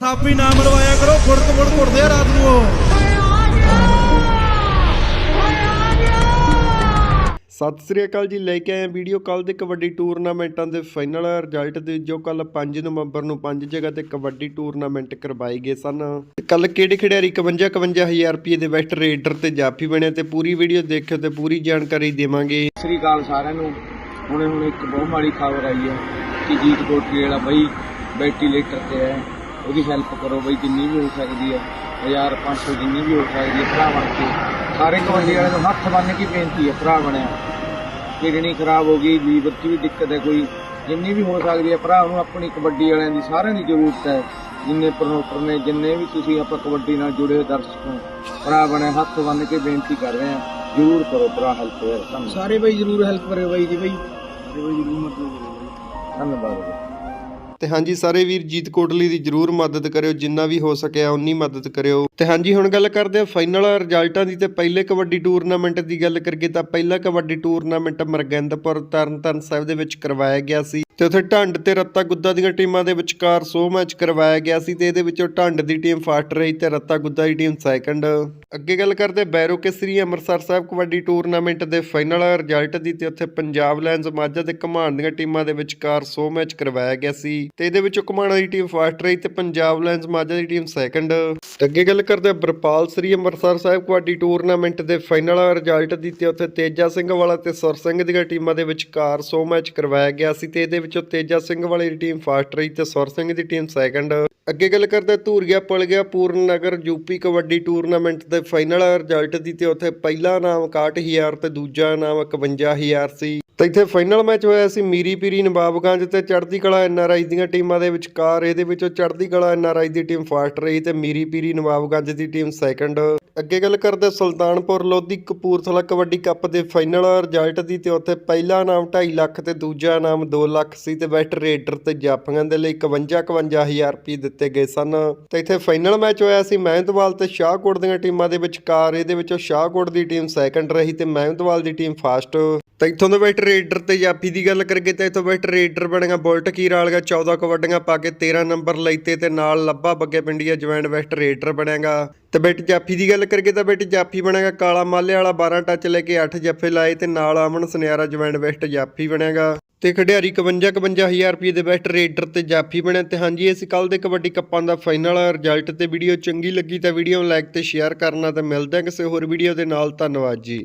ਥਾਪੀ ਨਾ ਮਰਵਾਇਆ ਕਰੋ ਫੁੜਕ ਫੁੜ ਘੁੱਟਦੇ ਆ ਰਾਤ ਨੂੰ ਉਹ। ਸਤਿ ਸ੍ਰੀ ਅਕਾਲ ਜੀ ਲੈ ਕੇ ਆਏ ਵੀਡੀਓ। ਕੱਲ ਦੇ ਕਬੱਡੀ ਟੂਰਨਾਮੈਂਟਾਂ ਦੇ ਫਾਈਨਲ ਰਿਜ਼ਲਟ ਦੇ ਜੋ ਕੱਲ 5 ਨਵੰਬਰ ਨੂੰ ਪੰਜ ਜਗ੍ਹਾ ਤੇ ਕਬੱਡੀ ਟੂਰਨਾਮੈਂਟ ਕਰਵਾਏ ਗਏ ਸਨ। ਕੱਲ ਕਿਹੜੇ ਖਿਡਾਰੀ 51 51000 ਰੁਪਏ ਦੇ ਬੈਸਟ ਰੇਡਰ ਤੇ ਜਾਫੀ ਬਣੇ ਤੇ ਪੂਰੀ ਵੀਡੀਓ ਦੇਖਿਓ ਤੇ ਪੂਰੀ ਜਾਣਕਾਰੀ ਦੇਵਾਂਗੇ। ਸਤਿ ਸ੍ਰੀ ਅਕਾਲ ਸਾਰਿਆਂ ਨੂੰ। ਹੁਣੇ ਹੁਣ ਇੱਕ ਬਹੁਤ ਮਾੜੀ ਖਬਰ ਆਈ ਹੈ ਕਿ ਜੀਤ ਕੋਟਲੀ ਵਾਲਾ ਬਈ ਵੈਂਟੀਲੇਟਰ ਤੇ ਹੈ। ਉਹਦੀ ਹੈਲਪ ਕਰੋ ਬਈ ਜਿੰਨੀ ਵੀ ਹੋ ਸਕਦੀ ਹੈ 1000 500 ਜਿੰਨੀ ਵੀ ਹੋ ਸਕਦੀ ਹੈ ਭਰਾ ਬਣ ਕੇ। ਸਾਰੇ ਕਬੱਡੀ ਵਾਲੇ ਨੂੰ ਹੱਥ ਬੰਨ੍ਹ ਕੇ ਬੇਨਤੀ ਹੈ ਭਰਾ ਬਣਿਆ। ਕਿਡਨੀ ਖਰਾਬ ਹੋ ਗਈ ਲੀਵਰ 'ਚ ਵੀ ਦਿੱਕਤ ਹੈ ਕੋਈ। ਜਿੰਨੀ ਵੀ ਹੋ ਸਕਦੀ ਹੈ ਭਰਾ ਨੂੰ ਆਪਣੀ ਕਬੱਡੀ ਵਾਲਿਆਂ ਦੀ ਸਾਰਿਆਂ ਦੀ ਜ਼ਰੂਰਤ ਹੈ। ਜਿੰਨੇ ਪ੍ਰਮੋਟਰ ਨੇ ਜਿੰਨੇ ਵੀ ਤੁਸੀਂ ਆਪਾਂ ਕਬੱਡੀ ਨਾਲ ਜੁੜੇ ਹੋਏ ਦਰਸ਼ਕ ਹੋ ਭਰਾ ਬਣੇ ਹੱਥ ਬੰਨ੍ਹ ਕੇ ਬੇਨਤੀ ਕਰ ਰਹੇ ਹਾਂ ਜ਼ਰੂਰ ਕਰੋ ਭਰਾ ਹੈਲਪ ਯਾਰ ਸਾਰੇ ਬਈ ਜਰੂਰ ਹੈਲਪ ਕਰਿਓ ਬਾਈ ਜੀ ਬਈ। ਸਾਰੇ ਬਈ ਜਰੂਰ ਮਦਦ ਕਰਿਓ ਧੰਨਵਾਦ। ਤੇ ਹਾਂਜੀ ਸਾਰੇ ਵੀਰ ਜੀਤ ਕੋਟਲੀ ਦੀ ਜਰੂਰ ਮਦਦ ਕਰਿਓ, ਜਿੰਨਾ ਵੀ ਹੋ ਸਕਿਆ ਉਨੀ ਮਦਦ ਕਰਿਓ। ਤੇ ਹਾਂਜੀ, ਹੁਣ ਗੱਲ ਕਰਦੇ ਆ ਫਾਈਨਲ ਰਿਜ਼ਲਟਾਂ ਦੀ ਤੇ ਪਹਿਲੇ ਕਬੱਡੀ ਟੂਰਨਾਮੈਂਟ ਦੀ ਗੱਲ ਕਰੀਏ ਤਾਂ ਪਹਿਲਾ ਕਬੱਡੀ ਟੂਰਨਾਮੈਂਟ ਮਰਗੰਦਪੁਰ ਤਰਨਤਾਰਨ ਸਾਹਿਬ ਦੇ ਵਿੱਚ ਕਰਵਾਇਆ ਗਿਆ ਸੀ। ਤੇ ਉੱਥੇ ਢੰਡ ਤੇ ਰੱਤਾ ਗੁੱਦਾ ਦੀਆਂ ਟੀਮਾਂ ਦੇ ਵਿਚਕਾਰ ਸੋ ਮੈਚ ਕਰਵਾਇਆ ਗਿਆ ਸੀ ਤੇ ਇਹਦੇ ਵਿੱਚੋਂ ਢੰਡ ਦੀ ਟੀਮ ਫਸਟ ਰਹੀ ਤੇ ਰੱਤਾ ਗੁੱਦਾ ਦੀ ਟੀਮ ਸੈਕੰਡ ਅੱਗੇ ਗੱਲ ਕਰਦੇ ਬੈਰੋ ਕੇ ਸ੍ਰੀ ਅੰਮ੍ਰਿਤਸਰ ਸਾਹਿਬ ਕਬੱਡੀ ਟੂਰਨਾਮੈਂਟ ਦੇ ਫਾਈਨਲ ਰਿਜ਼ਲਟ ਦੀ ਤੇ ਉੱਥੇ ਪੰਜਾਬ ਲਾਇਨਜ਼ ਮਾਝਾ ਤੇ ਘਮਾਣ ਦੀਆਂ ਟੀਮਾਂ ਦੇ ਵਿਚਕਾਰ ਸੋ ਮੈਚ ਕਰਵਾਇਆ ਗਿਆ ਸੀ ਤੇ ਇਹਦੇ ਵਿੱਚੋਂ ਘਮਾਣਾ ਦੀ ਟੀਮ ਫਸਟ ਰਹੀ ਤੇ ਪੰਜਾਬ ਲਾਇਨਜ਼ ਮਾਝਾ ਦੀ ਟੀਮ ਸੈਕੰਡ ਅੱਗੇ ਗੱਲ ਕਰਦੇ ਬਰਪਾਲ ਸ੍ਰੀ ਅੰਮ੍ਰਿਤਸਰ ਸਾਹਿਬ ਕਬੱਡੀ ਟੂਰਨਾਮੈਂਟ ਦੇ ਫਾਈਨਲ ਰਿਜ਼ਲਟ ਦੀ ਤੇ ਉੱਥੇ ਤੇਜਾ ਸਿੰਘ ਵਾਲਾ ਤੇ ਸੁਰ ਸਿੰਘ ਦੀਆਂ ਟੀਮਾਂ ਦੇ ਵਿਚਕਾਰ ਸੋ ਮੈਚ ਕਰਵਾਇਆ ਗਿਆ ਸੀ ਤੇ ਇਹਦੇ ਵਿੱਚੋਂ ਤੇਜਾ ਸਿੰਘ ਵਾਲੀ ਦੀ ਟੀਮ ਫਸਟ ਰਹੀ ਤੇ ਸੁਰ ਸਿੰਘ ਦੀ ਟੀਮ ਸੈਕੰਡ ਅੱਗੇ ਗੱਲ ਕਰਦੇ ਧੂਰੀਆ ਪਲ ਗਿਆ ਪੂਰਨ ਨਗਰ ਯੂਪੀ ਕਬੱਡੀ ਟੂਰਨਾਮੈਂਟ ਦੇ ਫਾਈਨਲ ਰਿਜ਼ਲਟ ਦੀ ਤੇ ਉੱਥੇ ਪਹਿਲਾ ਨਾਮ 61000 ਤੇ ਦੂਜਾ ਨਾਮ 51000 ਸੀ। ਤੇ ਇੱਥੇ ਫਾਈਨਲ ਮੈਚ ਹੋਇਆ ਸੀ ਮੀਰੀ ਪੀਰੀ ਨਵਾਬਗੰਜ ਤੇ ਚੜ੍ਹਦੀ ਕਲਾ ਐਨਆਰਆਈ ਦੀਆਂ ਟੀਮਾਂ ਦੇ ਵਿਚਕਾਰ। ਇਹਦੇ ਵਿੱਚੋਂ ਚੜ੍ਹਦੀ ਕਲਾ ਐਨਆਰਆਈ ਦੀ ਟੀਮ ਫਸਟ ਰਹੀ ਤੇ ਮੀਰੀ ਪੀਰੀ ਨਵਾਬਗੰਜ ਦੀ ਟੀਮ ਸੈਕੰਡ। ਅੱਗੇ ਗੱਲ ਕਰਦੇ ਸੁਲਤਾਨਪੁਰ ਲੋਧੀ ਕਪੂਰਥਲਾ ਕਬੱਡੀ ਕੱਪ ਦੇ ਫਾਈਨਲ ਰਿਜ਼ਲਟ ਦੀ ਤੇ ਉੱਥੇ ਪਹਿਲਾ ਨਾਮ 2.5 ਲੱਖ ਤੇ ਦੂਜਾ ਨਾਮ 2 ਲੱਖ ਸੀ ਤੇ ਬੈਸਟ ਰੇਡਰ ਤੇ ਜਾਫੀਆਂ ਦੇ ਲਈ 51 51000 ਰੁਪਏ ਦਿੱਤੇ ਗਏ ਸਨ। ਤੇ ਇੱਥੇ ਫਾਈਨਲ ਮੈਚ ਹੋਇਆ ਸੀ ਮਹਿੰਦਵਾਲ ਤੇ ਸ਼ਾਹਕੋਟ ਦੀਆਂ ਟੀਮਾਂ ਦੇ ਵਿਚਕਾਰ। ਇਹਦੇ ਵਿੱਚੋਂ ਸ਼ਾਹਕੋਟ ਦੀ ਟੀਮ ਸੈਕੰਡ ਰਹੀ ਤੇ ਮਹਿੰਦਵਾਲ ਦੀ ਟੀਮ ਫਸਟ। ਤਾਂ ਇੱਥੋਂ ਦੇ ਬੈਟ ਰੇਡਰ ਤੇ ਜਾਫੀ ਦੀ ਗੱਲ ਕਰੀਏ ਤਾਂ ਇੱਥੋਂ ਬੈਟ ਰੇਡਰ ਬਣੇਗਾ ਬੁਲਟ ਕੀਰ ਵਾਲੀਆ 14 ਕਬੱਡੀਆਂ ਪਾ ਕੇ 13 ਨੰਬਰ ਲਈਤੇ ਤੇ ਨਾਲ ਲੱਭਾ ਬੱਗੇ ਪਿੰਡੀਆ ਜੁਆਇੰਟ ਵੈਸਟ ਰੇਡਰ ਬਣੇਗਾ ਤੇ ਬੈਟ ਜਾਫੀ ਦੀ ਗੱਲ ਕਰੀਏ ਤਾਂ ਬੈਟ ਜਾਫੀ ਬਣੇਗਾ ਕਾਲਾ ਮਾਲੇ ਵਾਲਾ 12 ਟੱਚ ਲੈ ਕੇ 8 ਜੱਫੇ ਲਾਏ ਤੇ ਨਾਲ ਅਮਨ ਸੁਨਿਆਰਾ ਜੁਆਇੰਟ ਵੈਸਟ ਜਾਫੀ ਬਣੇਗਾ ਤੇ ਖਿਡਾਰੀ 51 51000 ਰੁਪਏ ਦੇ ਬੈਸਟ ਰੇਡਰ ਤੇ ਜਾਫੀ ਬਣਿਆ ਤੇ ਹਾਂਜੀ ਇਹ ਸੀ ਕੱਲ ਦੇ ਕਬੱਡੀ ਕੱਪਾਂ ਦਾ ਫਾਈਨਲ ਰਿਜ਼ਲਟ ਤੇ ਵੀਡੀਓ ਚੰਗੀ ਲੱਗੀ ਤਾਂ ਵੀਡੀਓ ਨੂੰ ਲਾਈਕ ਤੇ ਸ਼ੇਅਰ ਕਰਨਾ ਤੇ ਮਿਲਦੇ ਹਾਂ ਕਿਸੇ ਹੋਰ ਵੀਡੀਓ ਦੇ ਨਾਲ, ਧੰਨਵਾਦ ਜੀ।